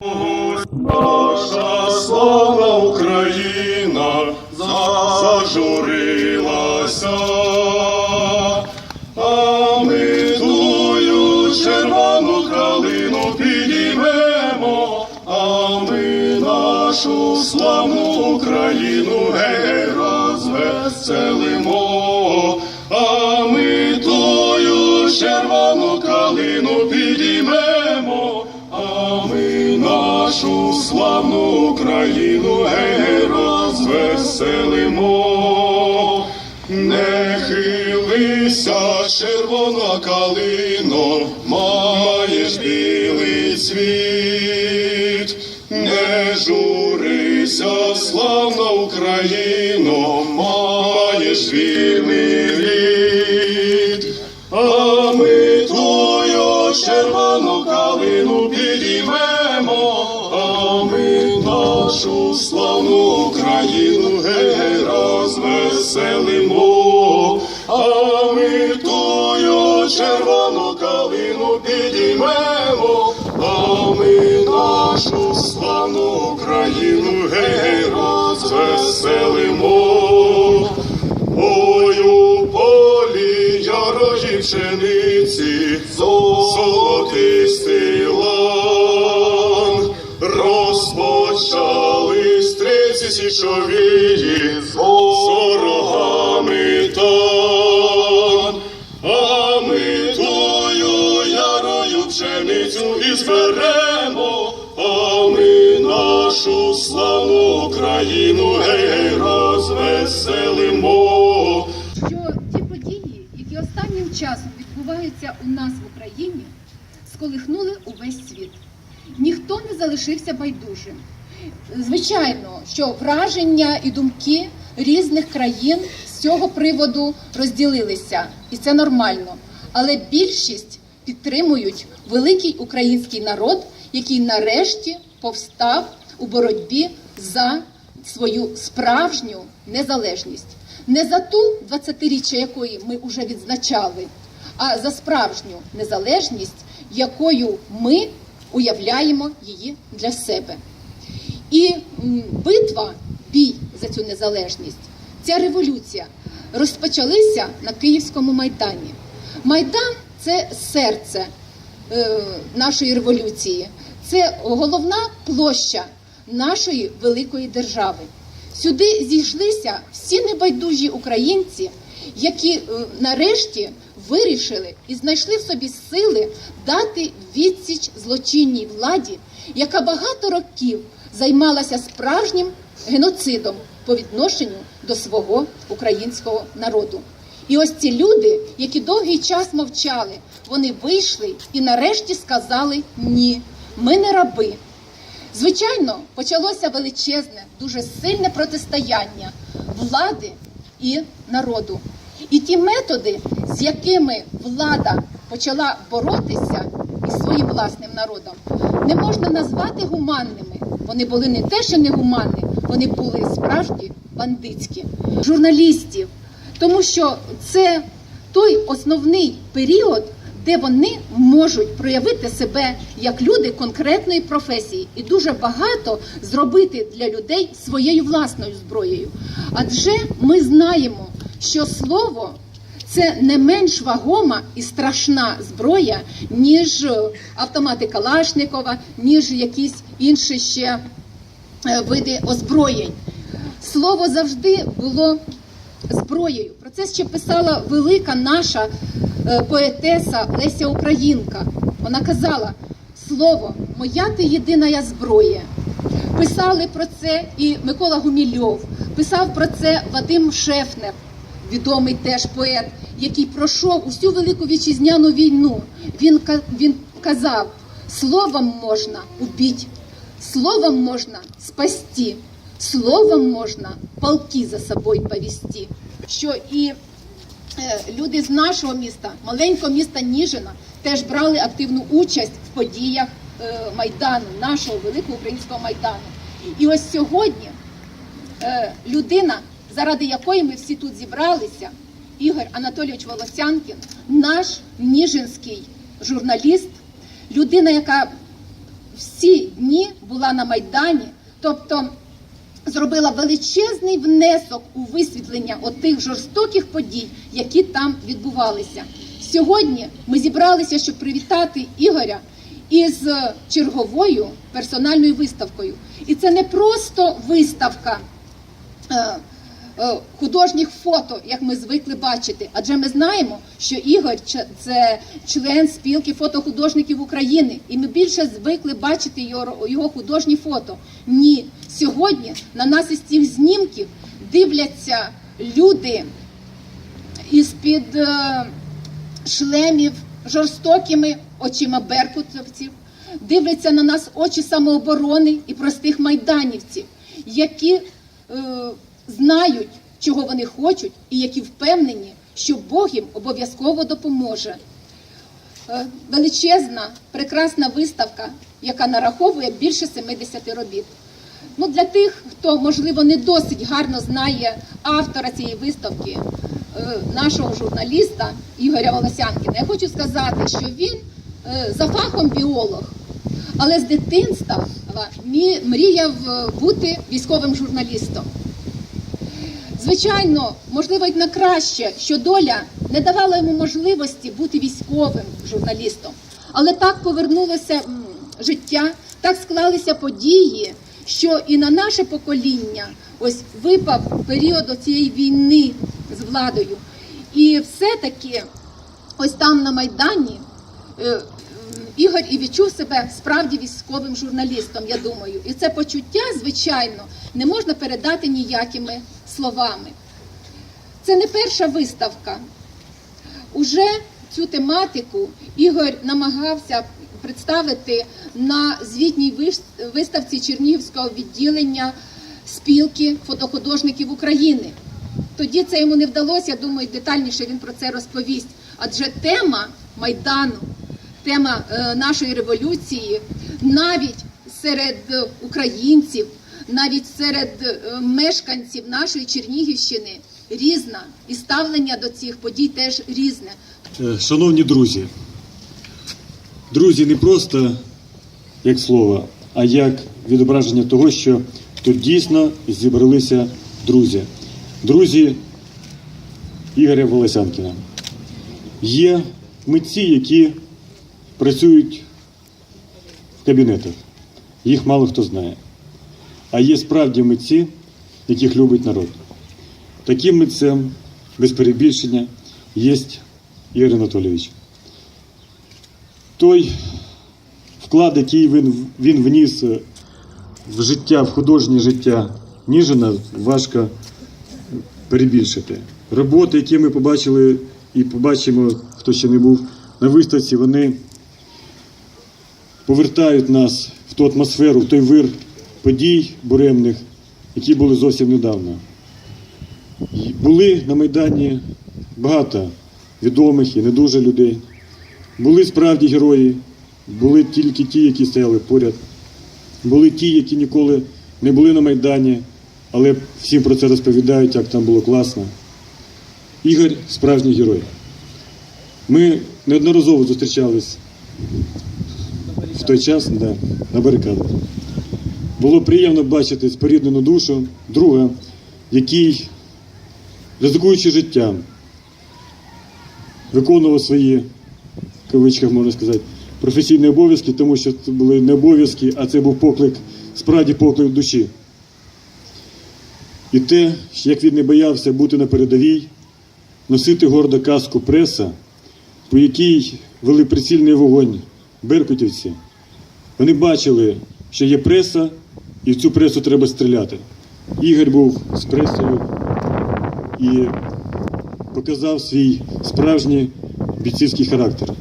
Наша славна Україна зажурилася, а ми тую червону калину підіймемо, а ми нашу славну Україну гей розвеселимо, а ми тую червону нашу славну Україну гей розвеселимо. Не хилися, червона калино, маєш білий цвіт, не журися, славна Україно, маєш вільний калину підіймемо, а ми нашу славну Україну гей розвеселимо. Ой, у полі ярої пшениці, золотистий лан, розпочали стриці січовії, славну Україну гей розвеселимо. що ті події, які останнім часом відбуваються у нас в Україні, сколихнули увесь світ. Ніхто не залишився байдужим. Звичайно, що враження і думки різних країн з цього приводу розділилися, і це нормально. Але більшість підтримують великий український народ, який нарешті повстав у боротьбі за свою справжню незалежність. Не за ту 20-річчя, якої ми вже відзначали, а за справжню незалежність, якою ми уявляємо її для себе. І битва, бій за цю незалежність, ця революція розпочалися на Київському майдані. Майдан це серце е, нашої революції, це головна площа нашої великої держави. Сюди зійшлися всі небайдужі українці, які е, нарешті вирішили і знайшли в собі сили дати відсіч злочинній владі, яка багато років займалася справжнім геноцидом по відношенню до свого українського народу. І ось ці люди, які довгий час мовчали, вони вийшли і нарешті сказали ні, ми не раби. Звичайно, почалося величезне, дуже сильне протистояння влади і народу. І ті методи, з якими влада почала боротися із своїм власним народом, не можна назвати гуманними. Вони були не те, що не гуманні, вони були справді бандитські журналістів, тому що це той основний період, де вони можуть проявити себе як люди конкретної професії і дуже багато зробити для людей своєю власною зброєю. Адже ми знаємо, що слово це не менш вагома і страшна зброя, ніж автомати Калашникова, ніж якісь інші ще е, види озброєнь. Слово завжди було зброєю. Про це ще писала велика наша е, поетеса Леся Українка. Вона казала: Слово, моя ти єдина я зброя. Писали про це і Микола Гумільов, писав про це Вадим Шефнер, відомий теж поет, який пройшов усю велику вітчизняну війну. Він, він казав: словом можна убити, словом можна спасти, словом можна полки за собою повести. Що і е, люди з нашого міста, маленького міста Ніжина, теж брали активну участь в подіях е, Майдану, нашого великого українського майдану. І ось сьогодні е, людина, заради якої ми всі тут зібралися, Ігор Анатолійович Волосянкін, наш ніжинський журналіст, людина, яка всі дні була на Майдані, тобто зробила величезний внесок у висвітлення отих жорстоких подій, які там відбувалися. Сьогодні ми зібралися, щоб привітати Ігоря із черговою персональною виставкою. І це не просто виставка. Е, художніх фото, як ми звикли бачити. Адже ми знаємо, що Ігор це член спілки фотохудожників України, і ми більше звикли бачити його, його художні фото. Ні, сьогодні на нас із цих знімків дивляться люди із-під е, шлемів жорстокими очима беркутовців, дивляться на нас очі самооборони і простих майданівців, які е, знають, чого вони хочуть, і які впевнені, що Бог їм обов'язково допоможе. Е, Величезна, прекрасна виставка, яка нараховує більше 70 робіт. Ну, для тих, хто, можливо, не досить гарно знає автора цієї виставки, е, нашого журналіста Ігоря Волосянкіна, я хочу сказати, що він е, за фахом біолог, але з дитинства мріяв бути військовим журналістом. Звичайно, можливо, й на краще, що доля не давала йому можливості бути військовим журналістом. Але так повернулося життя, так склалися події, що і на наше покоління ось випав період цієї війни з владою. І все-таки ось там на Майдані е, Ігор і відчув себе справді військовим журналістом, я думаю. І це почуття, звичайно, не можна передати ніякими словами. Це не перша виставка. Уже цю тематику Ігор намагався представити на звітній виставці Чернігівського відділення спілки фотохудожників України. Тоді це йому не вдалося, я думаю, детальніше він про це розповість. Адже тема Майдану, тема е, нашої революції, навіть серед українців, навіть серед е, мешканців нашої Чернігівщини різна, і ставлення до цих подій теж різне. Е, Шановні друзі, друзі не просто як слово, а як відображення того, що тут дійсно зібралися друзі. Друзі Ігоря Волосянкіна. Є митці, які працюють в кабінетах. Їх мало хто знає. А є справді митці, яких любить народ. Таким митцем, без перебільшення, є Ігор Анатолійович. Той вклад, який він, він вніс е, в життя, в художнє життя Ніжина, важко перебільшити. Роботи, які ми побачили і побачимо, хто ще не був на виставці, вони повертають нас в ту атмосферу, в той вир подій буремних, які були зовсім недавно. Були на Майдані багато відомих і не дуже людей. Були справді герої, були тільки ті, які стояли поряд. Були ті, які ніколи не були на Майдані, але всім про це розповідають, як там було класно. Ігор справжній герой. Ми неодноразово зустрічались в той час да, на барикадах. Було приємно бачити споріднену душу друга, який, ризикуючи життям, виконував свої, в кавичках можна сказати, професійні обов'язки, тому що це були не обов'язки, а це був поклик, справді поклик душі. І те, як він не боявся бути на передовій, носити гордо каску преса, по якій вели прицільний вогонь беркутівці, вони бачили, що є преса, і в цю пресу треба стріляти. Ігор був з пресою і показав свій справжній бійцівський характер.